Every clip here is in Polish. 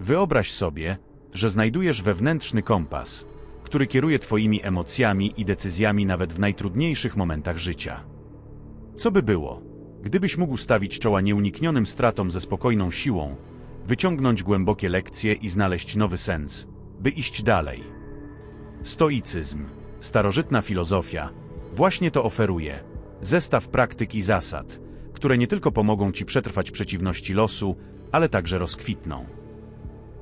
Wyobraź sobie, że znajdujesz wewnętrzny kompas, który kieruje Twoimi emocjami i decyzjami nawet w najtrudniejszych momentach życia. Co by było, gdybyś mógł stawić czoła nieuniknionym stratom ze spokojną siłą, wyciągnąć głębokie lekcje i znaleźć nowy sens, by iść dalej? Stoicyzm, starożytna filozofia, właśnie to oferuje. Zestaw praktyk i zasad, które nie tylko pomogą Ci przetrwać przeciwności losu, ale także rozkwitną.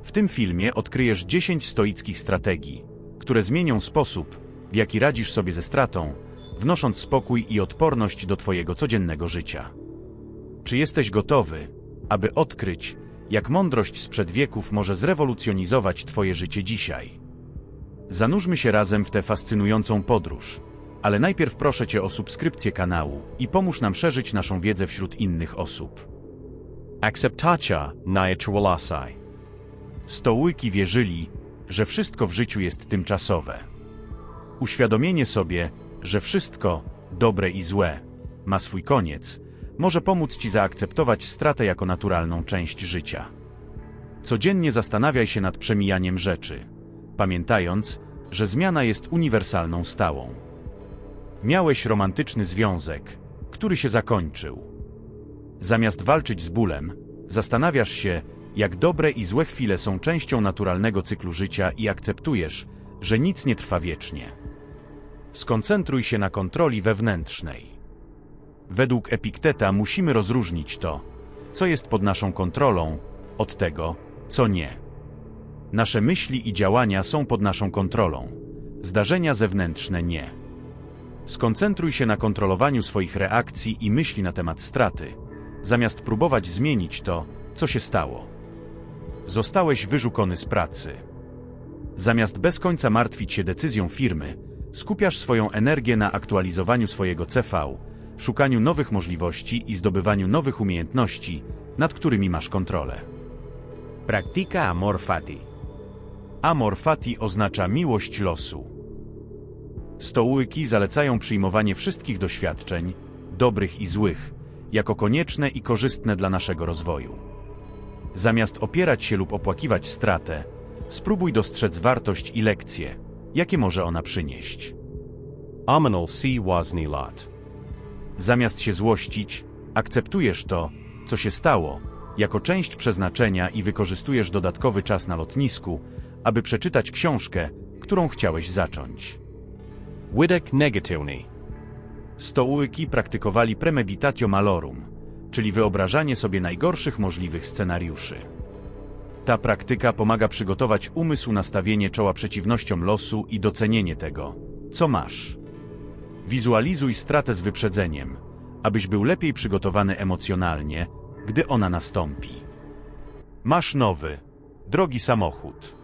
W tym filmie odkryjesz 10 stoickich strategii, które zmienią sposób, w jaki radzisz sobie ze stratą, wnosząc spokój i odporność do Twojego codziennego życia. Czy jesteś gotowy, aby odkryć, jak mądrość sprzed wieków może zrewolucjonizować Twoje życie dzisiaj? Zanurzmy się razem w tę fascynującą podróż, ale najpierw proszę Cię o subskrypcję kanału i pomóż nam szerzyć naszą wiedzę wśród innych osób. Acceptacja Nyatrwalasai. Stołyki wierzyli, że wszystko w życiu jest tymczasowe. Uświadomienie sobie, że wszystko, dobre i złe, ma swój koniec, może pomóc Ci zaakceptować stratę jako naturalną część życia. Codziennie zastanawiaj się nad przemijaniem rzeczy, pamiętając, że zmiana jest uniwersalną stałą. Miałeś romantyczny związek, który się zakończył. Zamiast walczyć z bólem, zastanawiasz się, jak dobre i złe chwile są częścią naturalnego cyklu życia i akceptujesz, że nic nie trwa wiecznie. Skoncentruj się na kontroli wewnętrznej. Według Epikteta musimy rozróżnić to, co jest pod naszą kontrolą, od tego, co nie. Nasze myśli i działania są pod naszą kontrolą, zdarzenia zewnętrzne nie. Skoncentruj się na kontrolowaniu swoich reakcji i myśli na temat straty, zamiast próbować zmienić to, co się stało. Zostałeś wyrzucony z pracy. Zamiast bez końca martwić się decyzją firmy, skupiasz swoją energię na aktualizowaniu swojego CV, szukaniu nowych możliwości i zdobywaniu nowych umiejętności, nad którymi masz kontrolę. Practica amor fati. Amor fati oznacza miłość losu. Stołyki zalecają przyjmowanie wszystkich doświadczeń, dobrych i złych, jako konieczne i korzystne dla naszego rozwoju. Zamiast opierać się lub opłakiwać stratę, spróbuj dostrzec wartość i lekcje, jakie może ona przynieść. Aminal si wazni lot. Zamiast się złościć, akceptujesz to, co się stało, jako część przeznaczenia i wykorzystujesz dodatkowy czas na lotnisku, aby przeczytać książkę, którą chciałeś zacząć. Widek negatywny. Stołyki praktykowali premeditatio malorum, czyli wyobrażanie sobie najgorszych możliwych scenariuszy. Ta praktyka pomaga przygotować umysł na stawienie czoła przeciwnościom losu i docenienie tego, co masz. Wizualizuj stratę z wyprzedzeniem, abyś był lepiej przygotowany emocjonalnie, gdy ona nastąpi. Masz nowy, drogi samochód.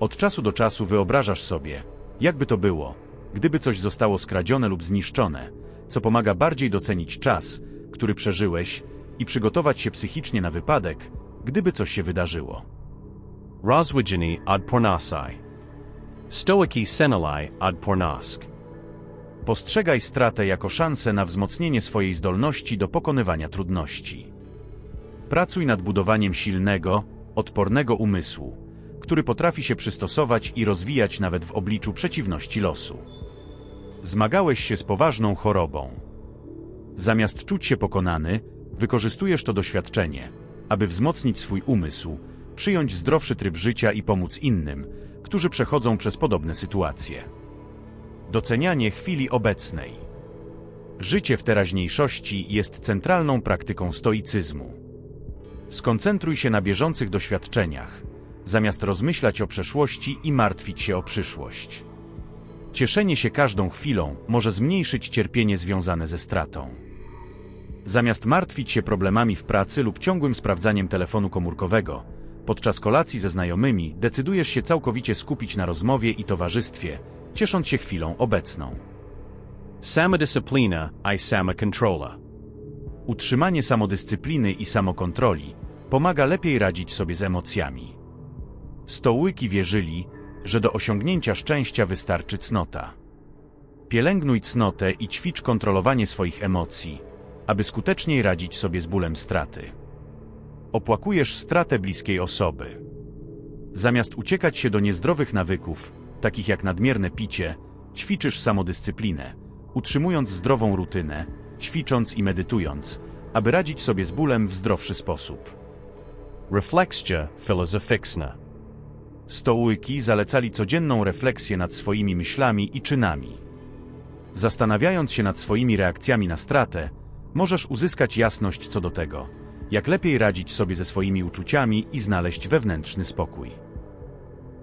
Od czasu do czasu wyobrażasz sobie, jakby to było, gdyby coś zostało skradzione lub zniszczone, co pomaga bardziej docenić czas, który przeżyłeś i przygotować się psychicznie na wypadek, gdyby coś się wydarzyło. Rozwijani ad pornasai. Stoiki senalai ad pornask. Postrzegaj stratę jako szansę na wzmocnienie swojej zdolności do pokonywania trudności. Pracuj nad budowaniem silnego, odpornego umysłu, który potrafi się przystosować i rozwijać nawet w obliczu przeciwności losu. Zmagałeś się z poważną chorobą. Zamiast czuć się pokonany, wykorzystujesz to doświadczenie, aby wzmocnić swój umysł, przyjąć zdrowszy tryb życia i pomóc innym, którzy przechodzą przez podobne sytuacje. Docenianie chwili obecnej. Życie w teraźniejszości jest centralną praktyką stoicyzmu. Skoncentruj się na bieżących doświadczeniach, zamiast rozmyślać o przeszłości i martwić się o przyszłość. Cieszenie się każdą chwilą może zmniejszyć cierpienie związane ze stratą. Zamiast martwić się problemami w pracy lub ciągłym sprawdzaniem telefonu komórkowego, podczas kolacji ze znajomymi decydujesz się całkowicie skupić na rozmowie i towarzystwie, ciesząc się chwilą obecną. Samodisciplina i samokontrola. Utrzymanie samodyscypliny i samokontroli pomaga lepiej radzić sobie z emocjami. Stołyki wierzyli, że do osiągnięcia szczęścia wystarczy cnota. Pielęgnuj cnotę i ćwicz kontrolowanie swoich emocji, aby skuteczniej radzić sobie z bólem straty. Opłakujesz stratę bliskiej osoby. Zamiast uciekać się do niezdrowych nawyków, takich jak nadmierne picie, ćwiczysz samodyscyplinę, utrzymując zdrową rutynę, ćwicząc i medytując, aby radzić sobie z bólem w zdrowszy sposób. Reflexia philosophixna. Stołyki zalecali codzienną refleksję nad swoimi myślami i czynami. Zastanawiając się nad swoimi reakcjami na stratę, możesz uzyskać jasność co do tego, jak lepiej radzić sobie ze swoimi uczuciami i znaleźć wewnętrzny spokój.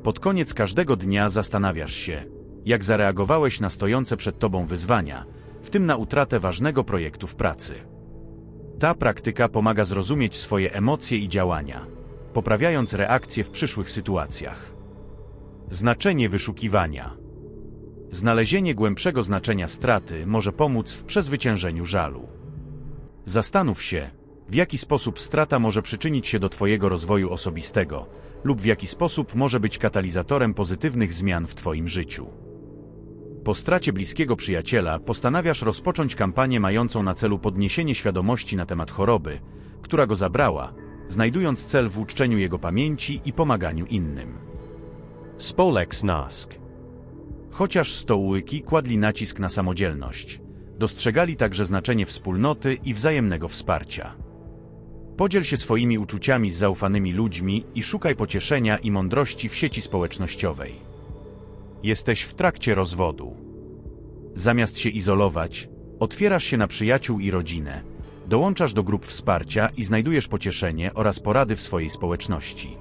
Pod koniec każdego dnia zastanawiasz się, jak zareagowałeś na stojące przed tobą wyzwania, w tym na utratę ważnego projektu w pracy. Ta praktyka pomaga zrozumieć swoje emocje i działania, poprawiając reakcje w przyszłych sytuacjach. Znaczenie wyszukiwania. Znalezienie głębszego znaczenia straty może pomóc w przezwyciężeniu żalu. Zastanów się, w jaki sposób strata może przyczynić się do Twojego rozwoju osobistego lub w jaki sposób może być katalizatorem pozytywnych zmian w Twoim życiu. Po stracie bliskiego przyjaciela postanawiasz rozpocząć kampanię mającą na celu podniesienie świadomości na temat choroby, która go zabrała, znajdując cel w uczczeniu jego pamięci i pomaganiu innym. Spolex nask. Chociaż stołłyki kładli nacisk na samodzielność, dostrzegali także znaczenie wspólnoty i wzajemnego wsparcia. Podziel się swoimi uczuciami z zaufanymi ludźmi i szukaj pocieszenia i mądrości w sieci społecznościowej. Jesteś w trakcie rozwodu. Zamiast się izolować, otwierasz się na przyjaciół i rodzinę, dołączasz do grup wsparcia i znajdujesz pocieszenie oraz porady w swojej społeczności.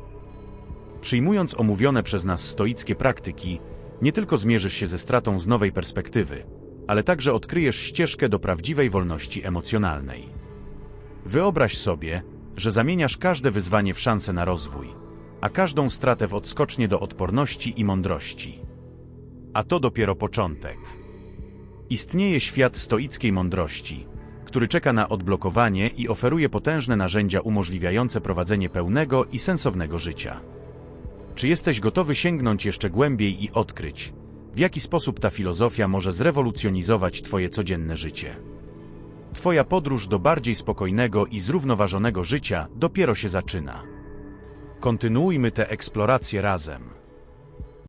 Przyjmując omówione przez nas stoickie praktyki, nie tylko zmierzysz się ze stratą z nowej perspektywy, ale także odkryjesz ścieżkę do prawdziwej wolności emocjonalnej. Wyobraź sobie, że zamieniasz każde wyzwanie w szansę na rozwój, a każdą stratę w odskocznie do odporności i mądrości. A to dopiero początek. Istnieje świat stoickiej mądrości, który czeka na odblokowanie i oferuje potężne narzędzia umożliwiające prowadzenie pełnego i sensownego życia. Czy jesteś gotowy sięgnąć jeszcze głębiej i odkryć, w jaki sposób ta filozofia może zrewolucjonizować Twoje codzienne życie? Twoja podróż do bardziej spokojnego i zrównoważonego życia dopiero się zaczyna. Kontynuujmy tę eksplorację razem.